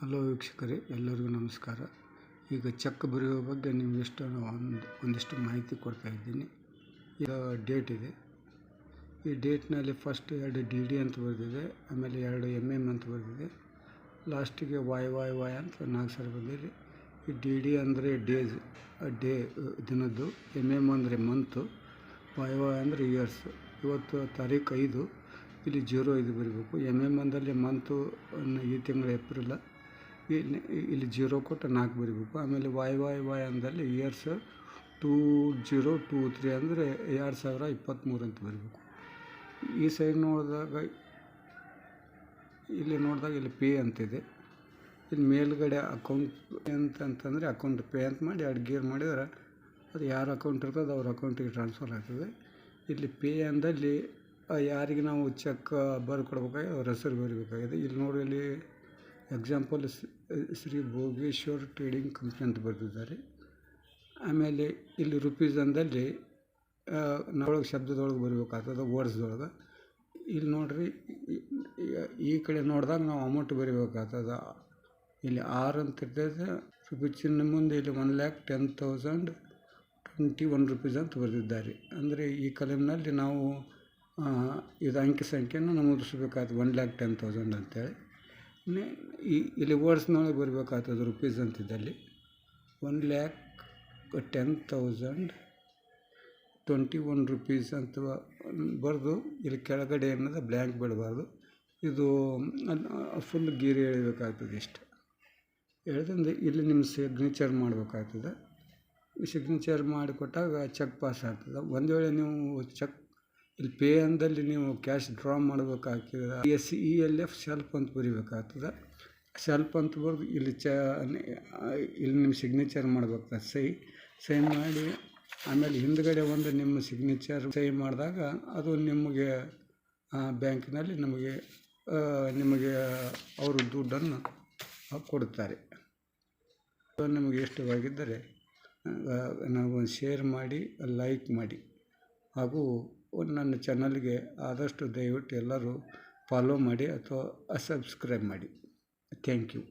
Hello ವೀಕ್ಷಕರೇ, ಎಲ್ಲರಿಗೂ ನಮಸ್ಕಾರ. ಈಗ ಚೆಕ್ ಬರೆಯುವ ಬಗ್ಗೆ ನಿಮಗಿಷ್ಟು ಒಂದು, ಒಂದಿಷ್ಟು ಮಾಹಿತಿ ಕೊಡ್ತಾ ಇದ್ದೀನಿ. ಈಗ ಡೇಟ್ ಇದೆ. ಈ ಡೇಟ್ನಲ್ಲಿ ಫಸ್ಟ್ ಎರಡು ಡಿ ಡಿ ಅಂತ ಬರೆದಿದೆ, ಆಮೇಲೆ ಎರಡು ಎಂ ಎಂ ಅಂತ ಬರೆದಿದೆ. ಲಾಸ್ಟಿಗೆ ವಾಯ್ ವಾಯ್ ವಾಯ್ ಅಂತ ನಾಲ್ಕು ಸಲ ಬಂದಿದೆ ಈ ಡಿ ಡಿ ಅಂದರೆ ಡೇಸ್, ಡೇ, ದಿನದ್ದು, ಎಂ ಎಂ ಅಂದರೆ ಮಂತು ವಾಯ್ ವಾಯ್ ಅಂದರೆ ಇಯರ್ಸ್. ಇವತ್ತು ತಾರೀಕು ಐದು, ಇಲ್ಲಿ ಜೀರೋ ಇದು ಬರೀಬೇಕು. ಎಂ ಎಂ ಅಂದಲ್ಲಿ ಮಂತು ಈ ತಿಂಗಳು ಏಪ್ರಿಲ ಇಲ್ಲಿ ಇಲ್ಲಿ ಜೀರೋ ಕೊಟ್ಟು ನಾಲ್ಕು ಬರಿಬೇಕು. ಆಮೇಲೆ Y Y Y ಅಂದಲ್ಲಿ years two zero two three ಅಂದರೆ ಎರಡು ಸಾವಿರ ಇಪ್ಪತ್ತ್ಮೂರು ಅಂತ ಬರೀಬೇಕು. ಈ ಸೈಡ್ ನೋಡಿದಾಗ, ಇಲ್ಲಿ ನೋಡಿದಾಗ ಇಲ್ಲಿ ಪೇ ಅಂತಿದೆ ಇಲ್ಲಿ ಮೇಲ್ಗಡೆ ಅಕೌಂಟ್ ಅಂತ, ಅಂತಂದರೆ ಅಕೌಂಟ್ ಪೇ ಅಂತ ಮಾಡಿ, ಎರಡು ಗೇರ್ ಮಾಡಿದರೆ ಅದು ಯಾರ ಅಕೌಂಟ್ ಇರ್ತದೆ ಅವ್ರ ಅಕೌಂಟಿಗೆ ಟ್ರಾನ್ಸ್ಫರ್ ಆಗ್ತದೆ. ಇಲ್ಲಿ ಪೇ ಅಂದಲ್ಲಿ ಯಾರಿಗೆ ನಾವು ಚೆಕ್ ಬರ್ಕೊಡ್ಬೇಕಾಗಿ ಅವ್ರ ಹೆಸರು ಬರಿಬೇಕಾಗಿದೆ. ಇಲ್ಲಿ ನೋಡಿ, ಇಲ್ಲಿ example Shri Bhogeshwar trading company ಅಂತ ಬರೆದಿದ್ದಾರೆ. ಆಮೇಲೆ ಇಲ್ಲಿ ರುಪೀಸ್ ಅಂದಲ್ಲಿ ನಾವೊಳಗೆ ಶಬ್ದದೊಳಗೆ ಬರಬೇಕಾಗ್ತದೆ ವರ್ಡ್ಸ್ದೊಳಗೆ ಇಲ್ಲಿ ನೋಡಿರಿ, ಈ ಕಡೆ ನೋಡಿದಾಗ ನಾವು ಅಮೌಂಟ್ ಬರಿಬೇಕಾಗ್ತದೆ. ಇಲ್ಲಿ ಆರು ಅಂತ ಇರ್ತದೆ ರುಪೀಸ್ ಚಿನ್ನ ಮುಂದೆ ಇಲ್ಲಿ one lakh ten thousand twenty one rupees ಅಂತ ಬರೆದಿದ್ದಾರೆ. ಅಂದರೆ ಈ ಕಲಮ್ನಲ್ಲಿ ನಾವು ಇದು ಅಂಕಿ ಸಂಖ್ಯೆಯನ್ನು ನಮೂದಿಸಬೇಕಾಗ್ತದೆ ಒನ್ ಲ್ಯಾಕ್ ಟೆನ್ ತೌಸಂಡ್ ಅಂತೇಳಿ. ಇಲ್ಲಿ ವರ್ಡ್ಸ್ನೊಳಗೆ ಬರಬೇಕಾಗ್ತದೆ rupees ಅಂತಿದ್ದಲ್ಲಿ. One lakh ten thousand twenty one rupees ಅಂತ ಬರೆದು ಇಲ್ಲಿ ಕೆಳಗಡೆ ಅನ್ನೋದು ಬ್ಲ್ಯಾಂಕ್ ಬಿಡಬಾರ್ದು. ಇದು ಫುಲ್ ಗೀರಿ ಎಳಿಬೇಕಾಗ್ತದೆ ಇಷ್ಟು. ಎಳೆದಂದು ಇಲ್ಲಿ ನಿಮ್ಮ ಸಿಗ್ನೇಚರ್ ಮಾಡಬೇಕಾಗ್ತದೆ. ಈ ಸಿಗ್ನೇಚರ್ ಮಾಡಿಕೊಟ್ಟಾಗ ಚೆಕ್ ಪಾಸ್ ಆಗ್ತದೆ. ಒಂದು ವೇಳೆ ನೀವು ಚೆಕ್ ಇಲ್ಲಿ ಪೇ ಅಂದಲ್ಲಿ ನೀವು ಕ್ಯಾಶ್ ಡ್ರಾ ಮಾಡಬೇಕಾಗ್ತದೆ. S E L F self ಅಂತ ಬರಿಬೇಕಾಗ್ತದೆ. ಸೆಲ್ಫ್ ಅಂತ ಬರೆದು ಇಲ್ಲಿ ಚ ಇಲ್ಲಿ ನಿಮ್ಮ ಸಿಗ್ನೇಚರ್ ಮಾಡ್ಬೇಕಾಗ್ತದೆ. ಸಹಿ ಸಹಿ ಮಾಡಿ, ಆಮೇಲೆ ಹಿಂದ್ಗಡೆ ಒಂದು ನಿಮ್ಮ ಸಿಗ್ನೇಚರ್ ಸಹಿ ಮಾಡಿದಾಗ ಅದು ನಿಮಗೆ ಬ್ಯಾಂಕಿನಲ್ಲಿ ನಮಗೆ ನಿಮಗೆ ಅವರು ದುಡ್ಡನ್ನು ಕೊಡುತ್ತಾರೆ. ನಿಮಗೆ ಇಷ್ಟವಾಗಿದ್ದರೆ ನಾವು ಶೇರ್ ಮಾಡಿ, ಲೈಕ್ ಮಾಡಿ, ಹಾಗೂ ನನ್ನ ಚಾನಲ್ಗೆ ಆದಷ್ಟು ದಯವಿಟ್ಟು ಎಲ್ಲರೂ ಫಾಲೋ ಮಾಡಿ ಅಥವಾ ಸಬ್ಸ್ಕ್ರೈಬ್ ಮಾಡಿ. Thank you.